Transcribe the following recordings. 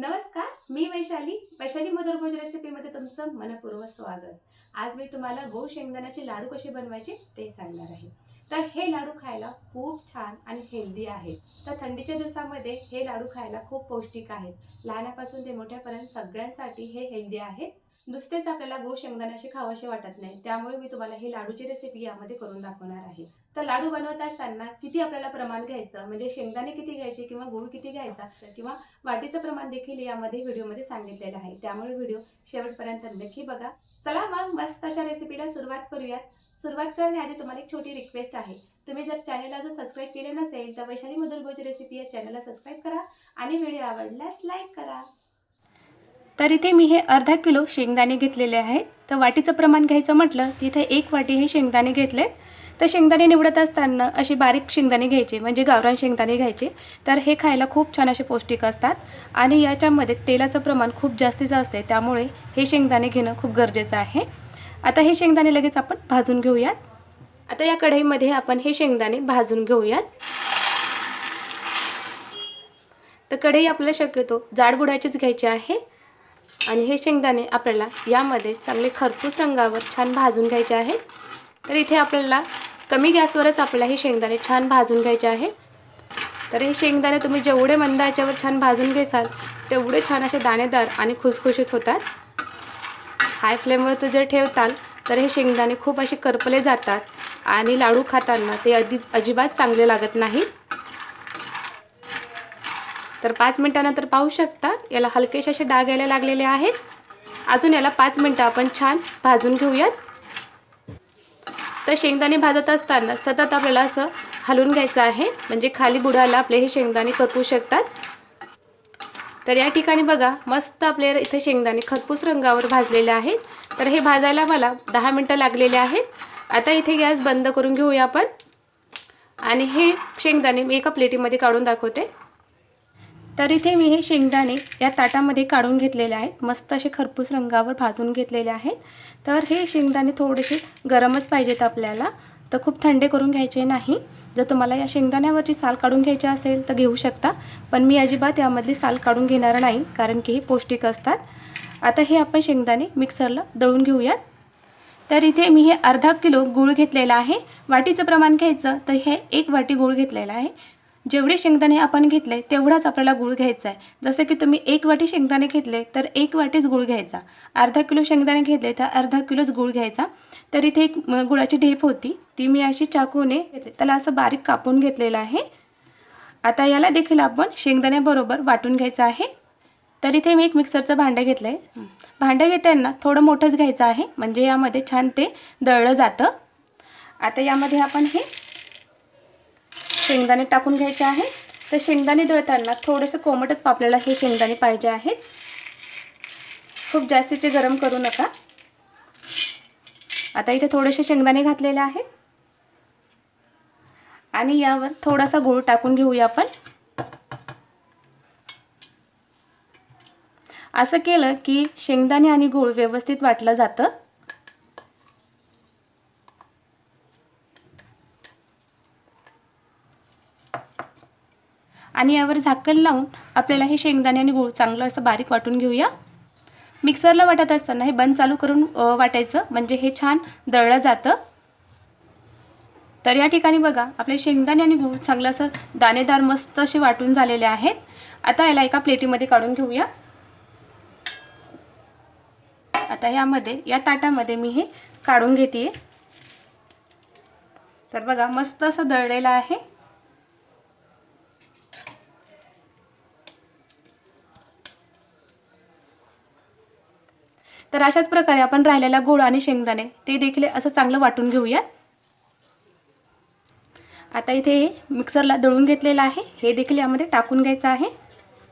नमस्कार मी वैशाली. वैशाली मधुरभोज रेसिपीमध्ये तुमचं मनपूर्वक स्वागत. आज मी तुम्हाला गो शेंगदाण्याचे लाडू कसे बनवायचे ते सांगणार आहे. तर हे लाडू खायला खूप छान आणि हेल्दी आहेत तर थंडीच्या दिवसामध्ये हे लाडू खायला खूप पौष्टिक आहेत. लहानापासून ते मोठ्यापर्यंत सगळ्यांसाठी हे हेल्दी आहेत नुसतेच आपल्याला गो शेंगदाण्याशी खावासे वाटत नाही. त्यामुळे मी तुम्हाला हे लाडूची रेसिपी यामध्ये करून दाखवणार आहे. तर लाडू बनवत असताना किती आपल्याला प्रमाण घ्यायचं? म्हणजे शेंगदाणे किती घ्यायचे किंवा गूळ किती घ्यायचा? किंवा वाटीचं प्रमाण देखील यामध्ये व्हिडिओमध्ये सांगितलेलं आहे. त्यामुळे व्हिडिओ शेवटपर्यंत नक्की बघा. चला मग मस्त अशा रेसिपीला सुरुवात करूयात. सुरुवात करण्याआधी तुम्हाला एक छोटी रिक्वेस्ट आहे. तुम्ही जर चॅनलला जर सबस्क्राईब केले नसेल तर वैशाली मधुरभोज रेसिपी या चॅनलला सबस्क्राईब करा आणि व्हिडिओ आवडल्यास लाईक करा. तर इथे मी हे अर्धा किलो शेंगदाणे घेतलेले आहेत. तर वाटीचं प्रमाण घ्यायचं म्हटलं की इथे एक वाटी हे शेंगदाणे घेतलेत. तर शेंगदाणे निवडत असताना असे बारीक शेंगदाणे घ्यायचे म्हणजे गावरान शेंगदाणे घ्यायचे. तर हे खायला खूप छान असे पौष्टिक असतात. आणि याच्यामध्ये तेलाचं प्रमाण खूप जास्तीचं असते त्यामुळे हे शेंगदाणे घेणं खूप गरजेचं आहे. आता हे शेंगदाणे लगेच आपण भाजून घेऊयात. आता या कढईमध्ये आपण हे शेंगदाणे भाजून घेऊयात. तर कढई आपल्याला शक्यतो जाडबुडाचीच घ्यायची आहे. आणि हे शेंगदाणे आपल्याला यामध्ये चांगले खरपूस रंगावर छान भाजून घ्यायचे आहेत. तर इथे आपल्याला कमी गॅसवरच आपल्याला हे शेंगदाणे छान भाजून घ्यायचे आहे तर हे शेंगदाणे तुम्ही जेवढे मंद याच्यावर छान भाजून घेसाल तेवढे छान असे दाणेदार आणि खुसखुशीत होतात. हाय फ्लेमवर जर ठेवताल तर हे शेंगदाणे खूप असे करपले जातात आणि लाडू खाताना ते अधि अजिबात चांगले लागत नाही तर पाच मिनटानंतर पाहू शकता याला हलकेसे असे डाग यायला लागलेले आहेत. अजून याला पाच मिनटं आपण छान भाजून घेऊयात. तर शेंगदाणे भाजत असताना सतत आपल्याला असं हलवून घ्यायचं आहे. म्हणजे खाली बुडाला आपले हे शेंगदाणे करपू शकतात. तर या ठिकाणी बघा मस्त आपले इथे शेंगदाणे खरपूस रंगावर भाजलेले आहेत. तर हे भाजायला मला दहा मिनटं लागलेले आहेत. आता इथे गॅस बंद करून घेऊया आपण. आणि हे शेंगदाणे मी एका प्लेटीमध्ये काढून दाखवते. तर इथे मी हे शेंगदाणे या ताटामध्ये काढून घेतलेले आहेत. मस्त असे खरपूस रंगावर भाजून घेतलेले आहेत. तर हे शेंगदाणे थोडेसे गरमच पाहिजेत आपल्याला. तर खूप थंडे करून घ्यायचे नाही. जर तुम्हाला या शेंगदाण्यावरची साल काढून घ्यायची असेल तर घेऊ शकता. पण मी अजिबात यामधली साल काढून घेणार नाही कारण की हे पौष्टिक असतात. आता हे आपण शेंगदाणे मिक्सरला दळून घेऊयात. तर इथे मी हे अर्धा किलो गूळ घेतलेला आहे. वाटीचं प्रमाण घ्यायचं तर हे एक वाटी गूळ घेतलेला आहे. जेवढे शेंगदाणे आपण घेतले तेवढाच आपल्याला गूळ घ्यायचा आहे जसं की तुम्ही एक वाटी शेंगदाणे घेतले तर एक वाटीच गूळ घ्यायचा. अर्धा किलो शेंगदाणे घेतले तर अर्धा किलोच गूळ घ्यायचा. तर इथे एक गुळाची ढेप होती. ती मी अशी चाकूने घेतली. त्याला असं बारीक कापून घेतलेलं आहे. आता याला देखील आपण शेंगदाण्याबरोबर वाटून घ्यायचं आहे. तर इथे मी एक मिक्सरचं भांडं घेतलं आहे भांडं घेताना थोडं मोठंच घ्यायचं आहे. म्हणजे यामध्ये छान ते दळलं जातं. आता यामध्ये आपण हे शेंगदाणे टाकून घ्यायचे आहे तर शेंगदाणे दळताना थोडंसं कोमटच आपल्याला हे शेंगदाणे पाहिजे आहेत. खूप जास्तीचे गरम करू नका. आता इथे थोडेसे शेंगदाणे घातलेले आहेत. आणि यावर थोडासा गूळ टाकून घेऊया आपण. असं केलं की शेंगदाणे आणि गूळ व्यवस्थित वाटलं जातं. आणि यावर झाकण लावून आपल्याला हे शेंगदाणे आणि गूळ चांगलं असं बारीक वाटून घेऊया. मिक्सरला वाटत असताना हे बंद चालू करून वाटायचं. म्हणजे हे छान दळलं जातं. तर या ठिकाणी बघा आपले शेंगदाणे आणि गूळ चांगलं असं दाणेदार मस्त असे वाटून झालेले आहेत. आता याला एका प्लेटीमध्ये काढून घेऊया. आता यामध्ये या ताटामध्ये मी हे काढून घेते तर बघा मस्त असं दळलेलं आहे. तर अशाच प्रकारे आपण राहिलेला गोड आणि शेंगदाणे ते देखील असं चांगलं वाटून घेऊयात. आता इथे हे मिक्सरला दळून घेतलेलं आहे. हे देखील यामध्ये टाकून घ्यायचं आहे.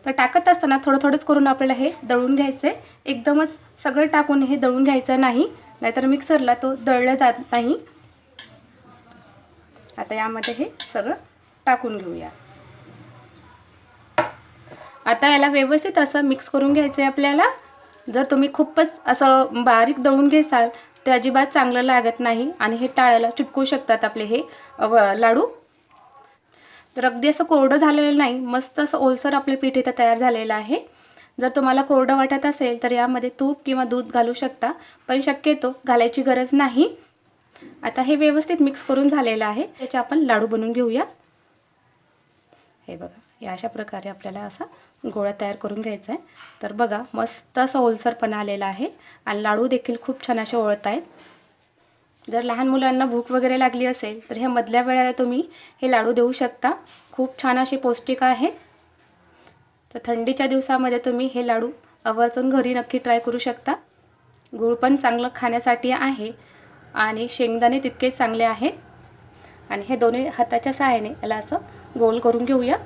तर टाकत असताना थोडं थोडंच करून आपल्याला हे दळून घ्यायचं आहे एकदमच सगळं टाकून हे दळून घ्यायचं नाही नाहीतर मिक्सरला तो दळला जात नाही. आता यामध्ये हे सगळं टाकून घेऊया. आता याला व्यवस्थित असं मिक्स करून घ्यायचं आहे आपल्याला. जर तुम्ही खूपच असं बारीक दळून घेसाल ते अजिबात चांगलं लागत नाही आणि हे टाळायला चिटकू शकतात आपले हे लाडू. तर अगदी असं कोरडं झालेलं नाही मस्त असं ओलसर आपलं पीठ इथं तयार झालेलं आहे. जर तुम्हाला कोरडं वाटत असेल तर यामध्ये तूप किंवा दूध घालू शकता पण शक्यतो घालायची गरज नाही. आता हे व्यवस्थित मिक्स करून झालेलं आहे. त्याचे आपण लाडू बनवून घेऊया. हे बघा या अशा प्रकारे आपल्याला असा गोळा तयार करून घ्यायचा आहे. तर बघा मस्त असा ओलसरपणा आलेला आहे आणि लाडू देखील खूप छान असे ओळत आहेत. जर लहान मुलांना भूक वगैरे लागली असेल तर ह्या मधल्या वेळेला तुम्ही हे लाडू देऊ शकता. खूप छान असे पौष्टिक आहे. तर थंडीच्या दिवसामध्ये तुम्ही हे लाडू आवर्जून घरी नक्की ट्राय करू शकता. गूळ पण चांगलं खाण्यासाठी आहे आणि शेंगदाणे तितकेच चांगले आहेत. आणि हे दोन्ही हाताच्या सहाय्याने याला असं गोल करून घेऊया.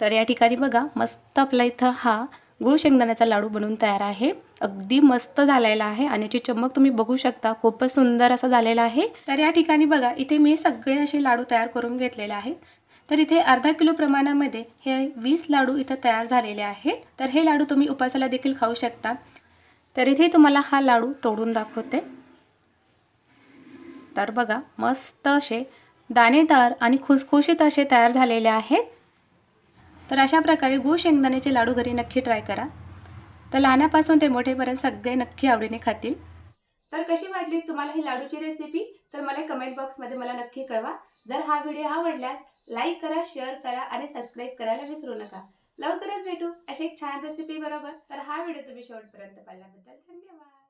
तर या ठिकाणी बघा मस्त आपला इथं हा गुळ शेंगदाण्याचा लाडू बनवून तयार आहे. अगदी मस्त झालेला आहे आणि याची चमक तुम्ही बघू शकता खूपच सुंदर असा झालेला आहे. तर या ठिकाणी बघा इथे मी सगळे असे लाडू तयार करून घेतलेले आहेत. तर इथे अर्धा किलो प्रमाणामध्ये हे वीस लाडू इथं तयार झालेले आहेत. तर हे लाडू तुम्ही उपासाला देखील खाऊ शकता. तर इथे तुम्हाला हा लाडू तोडून दाखवते. तर बघा मस्त असे दाणेदार आणि खुसखुशीत असे तयार झालेले आहेत. तर अशा प्रकारे गूळ शेंगदाण्याचे लाडू घरी नक्की ट्राय करा. तर लहानापासून ते मोठेपर्यंत सगळे नक्की आवडीने खातील. तर कशी वाटली तुम्हाला ही लाडूची रेसिपी तर मला कमेंट बॉक्समध्ये मला नक्की कळवा. जर हा व्हिडिओ आवडल्यास लाईक करा शेअर करा आणि सबस्क्राईब करायला विसरू नका. लवकरच भेटू अशी एक छान रेसिपी बरोबर. तर हा व्हिडिओ तुम्ही शेवटपर्यंत पाहिल्याबद्दल धन्यवाद.